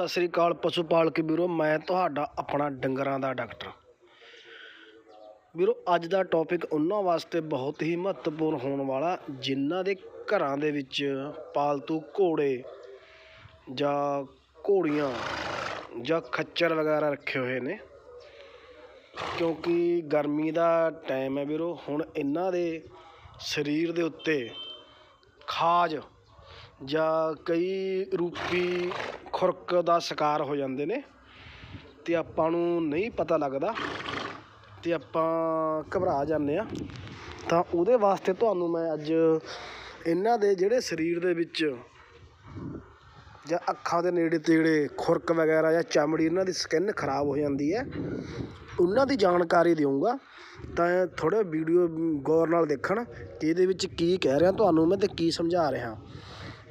ਸਤਿ ਸ੍ਰੀ ਅਕਾਲ ਪਸ਼ੂ ਪਾਲਕ ਵੀਰੋ ਮੈਂ ਤੁਹਾਡਾ ਆਪਣਾ ਡੰਗਰਾਂ ਦਾ ਡਾਕਟਰ। ਵੀਰੋ ਅੱਜ ਦਾ ਟੌਪਿਕ ਉਹਨਾਂ ਵਾਸਤੇ ਬਹੁਤ ਹੀ ਮਹੱਤਵਪੂਰਨ ਹੋਣ ਵਾਲਾ, ਜਿਨ੍ਹਾਂ ਦੇ ਘਰਾਂ ਦੇ ਵਿੱਚ ਪਾਲਤੂ ਘੋੜੇ ਜਾਂ ਘੋੜੀਆਂ ਜਾਂ ਖੱਚਰ ਵਗੈਰਾ ਰੱਖੇ ਹੋਏ ਨੇ। ਕਿਉਂਕਿ ਗਰਮੀ ਦਾ ਟਾਈਮ ਹੈ ਵੀਰੋ ਹੁਣ ਇਹਨਾਂ ਦੇ ਸਰੀਰ ਦੇ ਉੱਤੇ ਖਾਜ ਜਾਂ ਕਈ ਰੂਪੀ ਖੁਰਕ ਦਾ ਸ਼ਿਕਾਰ ਹੋ ਜਾਂਦੇ ਨੇ ਤੇ ਆਪਾਂ ਨੂੰ ਨਹੀਂ ਪਤਾ ਲੱਗਦਾ ਤੇ ਆਪਾਂ ਘਬਰਾ ਜਾਂਦੇ ਆ ਤਾਂ ਉਹਦੇ ਵਾਸਤੇ ਤੁਹਾਨੂੰ ਮੈਂ ਅੱਜ ਇਹਨਾਂ ਦੇ ਜਿਹੜੇ ਸਰੀਰ ਦੇ ਵਿੱਚ ਜਾਂ ਅੱਖਾਂ ਦੇ ਨੇੜੇ ਤੇੜੇ ਖੁਰਕ ਵਗੈਰਾ ਜਾਂ ਚਮੜੀ, ਇਹਨਾਂ ਦੀ ਸਕਿਨ ਖਰਾਬ ਹੋ ਜਾਂਦੀ ਹੈ। ਉਹਨਾਂ ਦੀ ਜਾਣਕਾਰੀ ਦੇਵਾਂਗਾ ਤਾਂ ਥੋੜਾ ਵੀਡੀਓ ਗੌਰ ਨਾਲ ਦੇਖਣ ਕਿ ਇਹਦੇ ਵਿੱਚ ਕੀ ਕਹਿ ਰਿਹਾ, ਤੁਹਾਨੂੰ ਮੈਂ ਤੇ ਕੀ ਸਮਝਾ ਰਿਹਾ।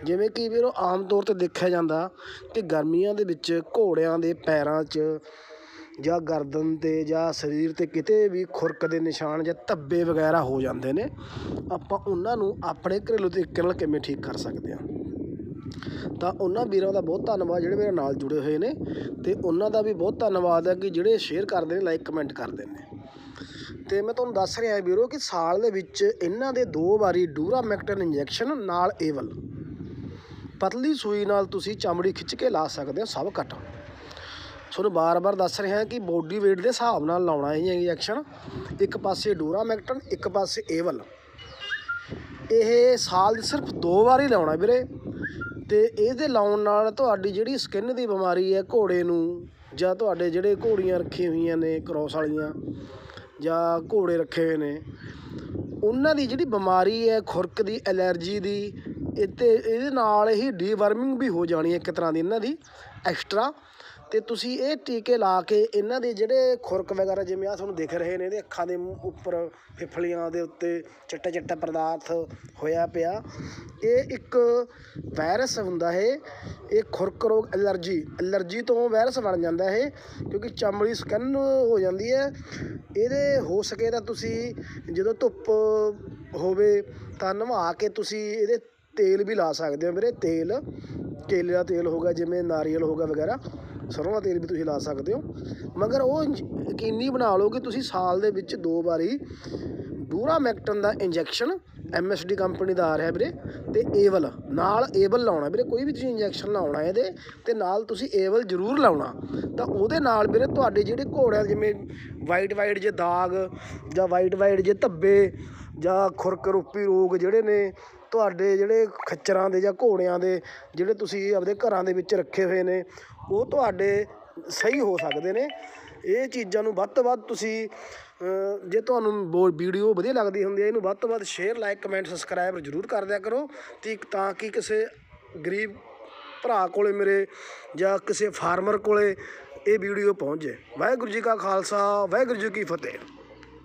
ਜਿਵੇਂ ਕਿ ਵੀਰੋ, ਆਮ ਤੌਰ ਤੇ ਦੇਖਿਆ ਜਾਂਦਾ ਕਿ ਗਰਮੀਆਂ ਦੇ ਵਿੱਚ ਘੋੜਿਆਂ ਦੇ ਪੈਰਾਂ 'ਚ ਜਾਂ ਗਰਦਨ ਤੇ ਜਾਂ ਸਰੀਰ ਤੇ ਕਿਤੇ ਵੀ ਖੁਰਕ ਦੇ ਨਿਸ਼ਾਨ ਜਾਂ ਧੱਬੇ ਵਗੈਰਾ ਹੋ ਜਾਂਦੇ ਨੇ, ਆਪਾਂ ਉਹਨਾਂ ਨੂੰ ਆਪਣੇ ਘਰੇਲੂ ਤਰੀਕੇ ਨਾਲ ਕਿਵੇਂ ਠੀਕ ਕਰ ਸਕਦੇ ਹਾਂ। ਤਾਂ ਉਹਨਾਂ ਵੀਰਾਂ ਦਾ ਬਹੁਤ ਧੰਨਵਾਦ ਜਿਹੜੇ ਮੇਰੇ ਨਾਲ ਜੁੜੇ ਹੋਏ ਨੇ ਤੇ ਉਹਨਾਂ ਦਾ ਵੀ ਬਹੁਤ ਧੰਨਵਾਦ ਹੈ ਕਿ ਜਿਹੜੇ ਸ਼ੇਅਰ ਕਰਦੇ ਨੇ ਲਾਈਕ ਕਮੈਂਟ ਕਰਦੇ ਨੇ। ਤੇ ਮੈਂ ਤੁਹਾਨੂੰ ਦੱਸ ਰਿਹਾ ਵੀਰੋ ਕਿ ਸਾਲ ਦੇ ਵਿੱਚ ਇਹਨਾਂ ਦੇ ਦੋ ਵਾਰੀ ਡੂਰਾਮੈਕਟਨ ਇੰਜੈਕਸ਼ਨ ਨਾਲ ਏਵਲ। ਪਤਲੀ ਸੂਈ ਨਾਲ ਤੁਸੀਂ ਚਮੜੀ ਖਿੱਚ ਕੇ ਲਾ ਸਕਦੇ ਹੋ, ਸਭ ਕੱਟ ਤੁਹਾਨੂੰ ਬਾਰ-ਬਾਰ ਦੱਸ ਰਿਹਾ ਕਿ ਬੋਡੀ weight ਦੇ ਹਿਸਾਬ ਨਾਲ ਲਾਉਣਾ ਇਹ ਇੰਜੈਕਸ਼ਨ ਇੱਕ ਪਾਸੇ ਡੋਰਾ ਮੈਕਟਨ, ਇੱਕ ਪਾਸੇ ਏਵਲ। ਇਹ ਸਾਲ 'ਚ ਸਿਰਫ ਦੋ ਵਾਰ ਹੀ ਲਾਉਣਾ ਵੀਰੇ। ਤੇ ਇਹਦੇ ਲਾਉਣ ਨਾਲ ਤੁਹਾਡੀ ਜਿਹੜੀ ਸਕਿਨ ਦੀ ਬਿਮਾਰੀ ਹੈ, ਘੋੜੇ ਨੂੰ ਜਾਂ ਤੁਹਾਡੇ ਜਿਹੜੇ ਘੋੜੀਆਂ ਰੱਖੀਆਂ ਹੋਈਆਂ ਨੇ ਕ੍ਰੋਸ ਵਾਲੀਆਂ, ਜਾਂ ਘੋੜੇ ਰੱਖੇ ਹੋਏ ਨੇ, ਉਹਨਾਂ ਦੀ ਜਿਹੜੀ ਬਿਮਾਰੀ ਹੈ, ਖੁਰਕ ਦੀ, ਐਲਰਜੀ ਦੀ ਇੱਥੇ ਇਹਦੇ ਨਾਲ ਹੀ ਡੀਵਰਮਿੰਗ ਵੀ ਹੋ ਜਾਣੀ ਹੈ ਇੱਕ ਤਰ੍ਹਾਂ ਦੀ ਇਹਨਾਂ ਦੀ ਐਕਸਟਰਾ ਤੇ ਤੁਸੀਂ ਇਹ ਟੀਕੇ ਲਾ ਕੇ ਇਹਨਾਂ ਦੇ ਜਿਹੜੇ ਖੁਰਕ ਵਗੈਰਾ ਜਿਵੇਂ ਆ ਤੁਹਾਨੂੰ ਦਿਖ ਰਹੇ ਨੇ, ਇਹਦੇ ਅੱਖਾਂ ਦੇ ਉੱਪਰ ਫਿਫਲੀਆਂ ਦੇ ਉੱਤੇ ਚਿੱਟਾ ਚਿੱਟਾ ਪਦਾਰਥ ਹੋਇਆ ਪਿਆ। ਇਹ ਇੱਕ ਵਾਇਰਸ ਹੁੰਦਾ ਹੈ, ਇਹ ਖੁਰਕ ਰੋਗ ਐਲਰਜੀ ਐਲਰਜੀ ਤੋਂ ਵਾਇਰਸ ਬਣ ਜਾਂਦਾ ਹੈ, ਕਿਉਂਕਿ ਚਮੜੀ ਸਕਿਨ ਹੋ ਜਾਂਦੀ ਹੈ। ਇਹਦੇ ਹੋ ਸਕੇ ਤਾਂ ਤੁਸੀਂ ਜਦੋਂ ਧੁੱਪ ਹੋਵੇ ਤਾਂ ਨਵਾ ਕੇ ਤੁਸੀਂ ਇਹਦੇ ਤੇਲ ਵੀ ਲਾ ਸਕਦੇ ਹੋ ਵੀਰੇ, ਤੇਲ, ਕੇਲੇ ਦਾ ਤੇਲ ਹੋਗਾ ਜਿਵੇਂ ਨਾਰੀਅਲ ਹੋਗਾ ਵਗੈਰਾ, ਸਰੋਂ ਦਾ ਤੇਲ ਵੀ ਤੁਸੀਂ ਲਾ ਸਕਦੇ ਹੋ। ਮਗਰ ਉਹ ਇੰਜ- ਯਕੀਨੀ ਬਣਾ ਲਓ ਕਿ ਤੁਸੀਂ ਸਾਲ ਦੇ ਵਿੱਚ ਦੋ ਵਾਰੀ ਡੂਰਾ ਮੈਕਟਨ ਦਾ ਇੰਜੈਕਸ਼ਨ ਐਮਐਸਡੀ ਕੰਪਨੀ ਦਾ ਆ ਰਿਹਾ ਵੀਰੇ, ਤੇ ਏਵਲ, ਨਾਲ ਏਵਲ ਲਾਉਣਾ ਵੀਰੇ, ਕੋਈ ਵੀ ਤੁਸੀਂ ਇੰਜੈਕਸ਼ਨ ਲਾਉਣਾ ਇਹਦੇ, ਤੇ ਨਾਲ ਤੁਸੀਂ ਏਵਲ ਜ਼ਰੂਰ ਲਾਉਣਾ। ਤਾਂ ਉਹਦੇ ਨਾਲ ਵੀਰੇ ਤੁਹਾਡੇ ਜਿਹੜੇ ਘੋੜਿਆਂ ਜਿਵੇਂ ਵਾਈਟ ਵਾਈਟ ਜੇ ਦਾਗ ਜਾਂ ਵਾਈਟ ਵਾਈਟ ਜੇ ਧੱਬੇ ਜਾਂ ਖੁਰਕ ਰੂਪੀ ਰੋਗ ਜਿਹੜੇ ਨੇ ਤੁਹਾਡੇ ਜਿਹੜੇ ਖੱਚਰਾਂ ਦੇ ਜਾਂ ਘੋੜਿਆਂ ਦੇ ਜਿਹੜੇ ਤੁਸੀਂ ਆਪਦੇ ਘਰਾਂ ਦੇ ਵਿੱਚ ਰੱਖੇ ਹੋਏ ਨੇ, ਉਹ ਤੁਹਾਡੇ ਸਹੀ ਹੋ ਸਕਦੇ ਨੇ। ਇਹ ਚੀਜ਼ਾਂ ਨੂੰ ਵੱਧ ਤੋਂ ਵੱਧ ਤੁਸੀਂ ਜੇ ਤੁਹਾਨੂੰ ਬੋ, ਵੀਡੀਓ ਵਧੀਆ ਲੱਗਦੀ ਹੁੰਦੀ ਹੈ, ਇਹਨੂੰ ਵੱਧ ਤੋਂ ਵੱਧ ਸ਼ੇਅਰ ਲਾਈਕ ਕਮੈਂਟ ਸਬਸਕ੍ਰਾਈਬ ਜ਼ਰੂਰ ਕਰ ਦਿਆ ਕਰੋ। ਤੇ ਤਾਂ ਕਿ ਕਿਸੇ ਗਰੀਬ ਭਰਾ ਕੋਲੇ ਮੇਰੇ ਜਾਂ ਕਿਸੇ ਫਾਰਮਰ ਕੋਲੇ ਇਹ ਵੀਡੀਓ ਪਹੁੰਚ ਜਾਏ। ਵਾਹਿਗੁਰੂ ਜੀ ਕਾ ਖਾਲਸਾ, ਵਾਹਿਗੁਰੂ ਜੀ ਕੀ ਫਤਿਹ।